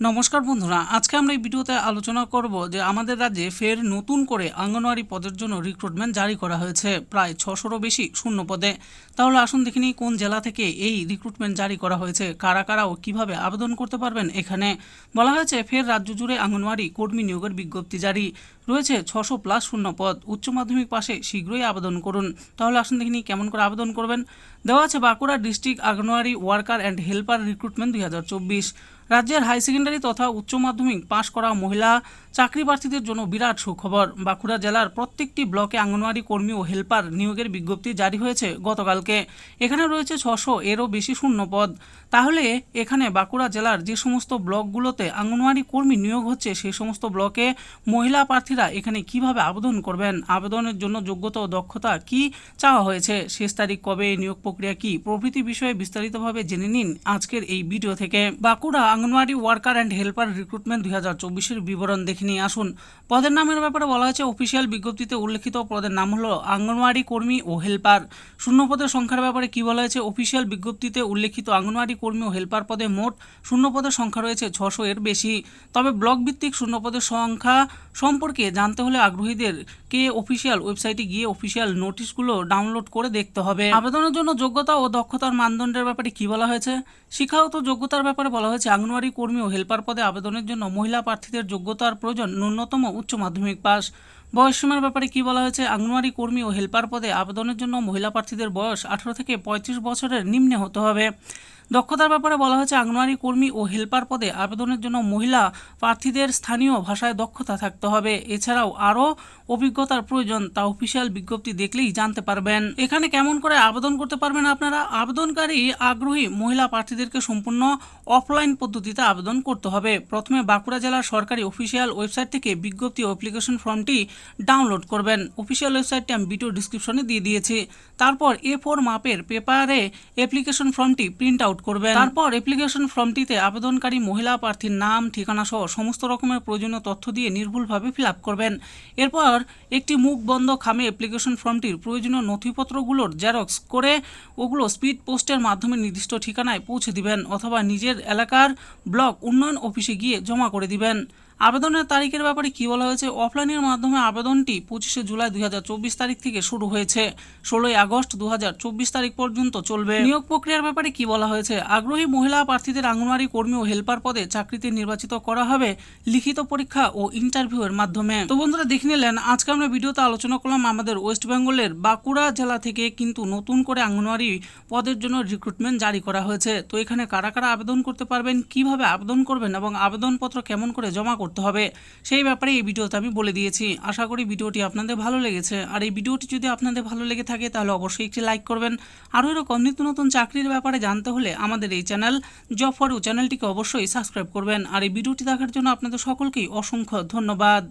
নমস্কার বন্ধুরা, আজকে আমরা এই ভিডিওতে আলোচনা করব যে আমাদের রাজ্যে ফের নতুন করে আঙ্গনওয়াড়ি পদের জন্য রিক্রুটমেন্ট জারি করা হয়েছে, প্রায় ছশোরও বেশি শূন্য পদে। তাহলে আসুন দেখিনি কোন জেলা থেকে এই রিক্রুটমেন্ট জারি করা হয়েছে, কারা কারা ও কীভাবে আবেদন করতে পারবেন এখানে। বলা হয়েছে, ফের রাজ্য জুড়ে আঙ্গনওয়াড়ি কর্মী নিয়োগের বিজ্ঞপ্তি জারি। রয়েছে ছশো প্লাস শূন্য পদ, উচ্চ মাধ্যমিক পাশে শীঘ্রই আবেদন করুন। তাহলে আসুন দেখিনি কেমন করে আবেদন করবেন। দেওয়া আছে Bankura district anganwadi worker and helper recruitment দুই হাজার চব্বিশ। রাজ্যের হাই সেকেন্ডারি তথা উচ্চ মাধ্যমিক পাশ করা মহিলা চাকরি প্রার্থীদের জন্য বিরাট সুখবর। বাঁকুড়া জেলার প্রত্যেকটি ব্লকে আঙ্গনওয়াড়ি কর্মী ও হেল্পার নিয়োগের বিজ্ঞপ্তি জারি হয়েছে গতকালকে। এখানে রয়েছে ছশো এরও বেশি শূন্য পদ তাহলে এখানে বাঁকুড়া জেলার যে সমস্ত ব্লকগুলোতে আঙ্গনওয়াড়ি কর্মী নিয়োগ হচ্ছে, সেই সমস্ত ব্লকে মহিলা প্রার্থীরা এখানে কীভাবে আবেদন করবেন? আবেদনের জন্য যোগ্যতা ও দক্ষতা কি চাওয়া হয়েছে? শেষ তারিখ কবে? নিয়োগ প্রক্রিয়া কি? প্রভৃতি বিষয়ে বিস্তারিতভাবে জেনে নিন আজকের এই ভিডিও থেকে। Bankura anganwadi worker and helper recruitment দুই হাজার চব্বিশের বিবরণ দেখে নিয়ে আসুন। পদের নামের ব্যাপারে বলা হয়েছে, অফিসিয়াল বিজ্ঞপ্তিতে উল্লেখিত পদের নাম হলো আঙ্গনওয়াড়ি কর্মী ও হেল্পার। শূন্য পদের সংখ্যার ব্যাপারে কি বলা হয়েছে? অফিসিয়াল বিজ্ঞপ্তিতে উল্লেখিত আঙ্গনওয়াড়ি কর্মী ও হেল্পার পদে মোট শূন্য পদের সংখ্যা রয়েছে ছশো এর বেশি। তবে ব্লক ভিত্তিক শূন্য পদের সংখ্যা সম্পর্কে জানতে হলে আগ্রহীদের কে অফিসিয়াল ওয়েবসাইটে গিয়ে অফিসিয়াল নোটিশগুলো ডাউনলোড করে দেখতে হবে। আবেদনের জন্য যোগ্যতা ও দক্ষতার মানদণ্ডের ব্যাপারে কি বলা হয়েছে? শিক্ষাগত যোগ্যতার ব্যাপারে বলা হয়েছে আঙ্গনওয়াড়ি কর্মী ও হেল্পার পদে আবেদনের জন্য মহিলা প্রার্থীদের যোগ্যতার প্রয়োজন ন্যূনতম উচ্চ মাধ্যমিক পাস। বয়সসীমার ব্যাপারে কি বলা হয়েছে? আঙ্গনওয়াড়ি কর্মী ও হেল্পার পদে আবেদনের জন্য মহিলা প্রার্থীদের বয়স আঠারো থেকে পঁয়ত্রিশ বছরের নিম্নে হতে হবে। দক্ষতার ব্যাপারে বলা হয়েছে আঙ্গনওয়াড়ি কর্মী ও হেল্পার পদে আবেদনের জন্য মহিলা প্রার্থীদের স্থানীয় ভাষায় দক্ষতা থাকতে হবে। এছাড়াও আরও অভিজ্ঞতার প্রয়োজন, তা অফিসিয়াল বিজ্ঞপ্তি দেখলেই জানতে পারবেন। এখানে কেমন করে আবেদন করতে পারবেন আপনারা? আবেদনকারী আগ্রহী মহিলা প্রার্থীদেরকে সম্পূর্ণ অফলাইন পদ্ধতিতে আবেদন করতে হবে। প্রথমে বাঁকুড়া জেলার সরকারি অফিসিয়াল ওয়েবসাইট থেকে বিজ্ঞপ্তি ও অ্যাপ্লিকেশন ফর্মটি ডাউনলোড করবেন। অফিসিয়াল ওয়েবসাইটটি আমি ভিডিও ডিসক্রিপশনে দিয়ে দিয়েছি। তারপর এ ফোর মাপের পেপারে অ্যাপ্লিকেশন ফর্মটি প্রিন্ট আউট করবেন। তারপর অ্যাপ্লিকেশন ফর্মটিতে আবেদনকারী মহিলা প্রার্থীর নাম, ঠিকানা সহ সমস্ত রকমের প্রয়োজনীয় তথ্য দিয়ে নির্ভুলভাবে ফিল করবেন। এরপর একটি মুখ বন্ধ খামে অ্যাপ্লিকেশন ফর্মটির প্রয়োজনীয় নথিপত্রগুলোর জেরক্স করে ওগুলো স্পিড পোস্টের মাধ্যমে নির্দিষ্ট ঠিকানায় পৌঁছে দিবেন অথবা নিজের এলাকার ব্লক উন্নয়ন অফিসে গিয়ে জমা করে দিবেন। আবেদনের তারিখের ব্যাপারে কি বলা হয়েছে? অফলাইনের মাধ্যমে আবেদনটি পঁচিশে জুলাই দু হাজার চব্বিশ তারিখ থেকে শুরু হয়েছে। ষোলোই আগস্ট দু হাজার চব্বিশ তারিখ পর্যন্ত চলবে। নিয়োগ প্রক্রিয়ার ব্যাপারে কি বলা হয়েছে? আগ্রহী মহিলা প্রার্থীদের আঙ্গনওয়াড়ি কর্মী ও হেল্পার পদে চাকরিতে নির্বাচিত করা হবে লিখিত পরীক্ষা ও ইন্টারভিউয়ের মাধ্যমে। তো বন্ধুরা, দেখে নিলেন, আজকে আমরা ভিডিওতে আলোচনা করলাম আমাদের ওয়েস্ট বেঙ্গলের বাঁকুড়া জেলা থেকে কিন্তু নতুন করে আঙ্গনওয়াড়ি পদের জন্য রিক্রুটমেন্ট জারি করা হয়েছে। তো এখানে কারা কারা আবেদন করতে পারবেন, কীভাবে আবেদন করবেন এবং আবেদনপত্র কেমন করে জমা করতে হবে। সেই ব্যাপারে এই ভিডিওতে আমি বলে দিয়েছি। আশা করি ভিডিওটি আপনাদের ভালো লেগেছে। আর এই ভিডিওটি যদি আপনাদের ভালো লেগে থাকে, তাহলে অবশ্যই একটি লাইক করবেন। আরও এরকম নিত্য নতুন চাকরির ব্যাপারে জানতে হলে আমাদের এই চ্যানেল জব ফর চ্যানেলটিকে অবশ্যই সাবস্ক্রাইব করবেন। আর এই ভিডিওটি দেখার জন্য আপনাদের সকলকেই অসংখ্য ধন্যবাদ।